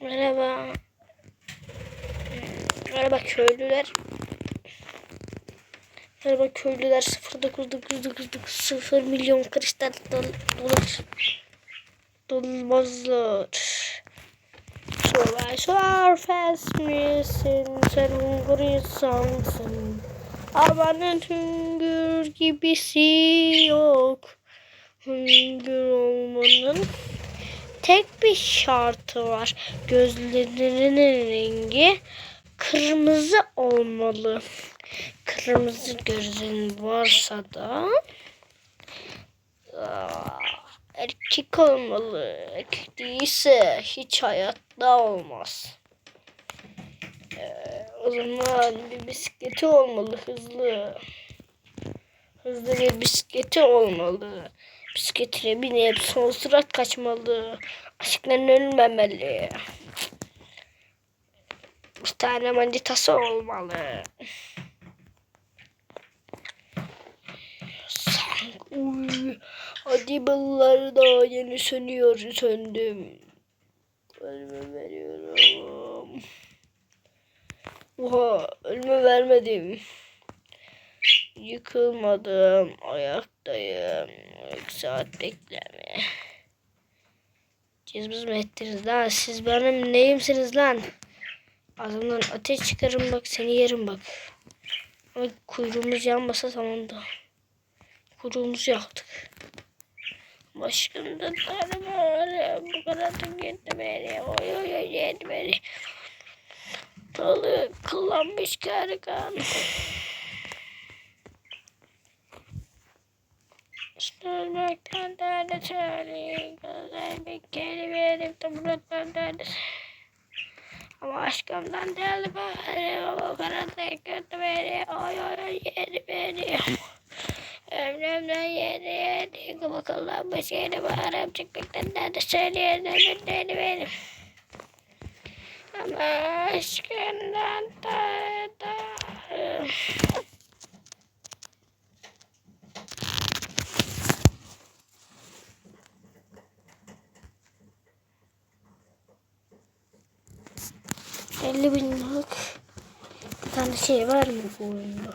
Merhaba. Merhaba köylüler. Merhaba köylüler 09999 milyon kristal dol- dolar. Dolmazlar. Survive surface misin? Sen hungry insansın. Amanın hüngür gibisi yok. Hüngür olmanın tek bir şartı var. Gözlerinin rengi kırmızı olmalı. Kırmızı gözün varsa da erkek olmalı. Erkek değilse hiç hayatta olmaz. Ee, o zaman bir bisikleti olmalı hızlı. Hızlı bir bisikleti olmalı. Bisikletine binip son sürat kaçmalı. Aşkından ölmemeli. Bir tane manitası olmalı. Uy, hadi bunlar da yeni sönüyor söndüm. Ölme veriyorum. Oha ölme vermedim. Yıkılmadım. Ayaktayım. Saat bekleme. Cizmiz mi ettiniz lan? Siz benim neyimsiniz lan? Ağzımdan ateş çıkarım bak seni yerim bak. Ama kuyruğumuz yanmasa tamam da. Kuyruğumuzu yaktık. Başımda tanrım bu kadar da yetti beni. Oy oy oy yetti beni. Dalı kullanmış kargan. Sürmekten derdi söyleyeyim. Güzel bir kelime edip de buluttan derdi Ama aşkımdan derdi bari. Ama karanlık kötü beni. Oy oy yedi beni. Ömrümden yedi yedi. Kuma kullanmış yedi bağırım. Çıkmaktan derdi söyleyen ömrümden benim. Ama aşkından derdi. Elli bin liralık bir tane şey var mı bu oyunda?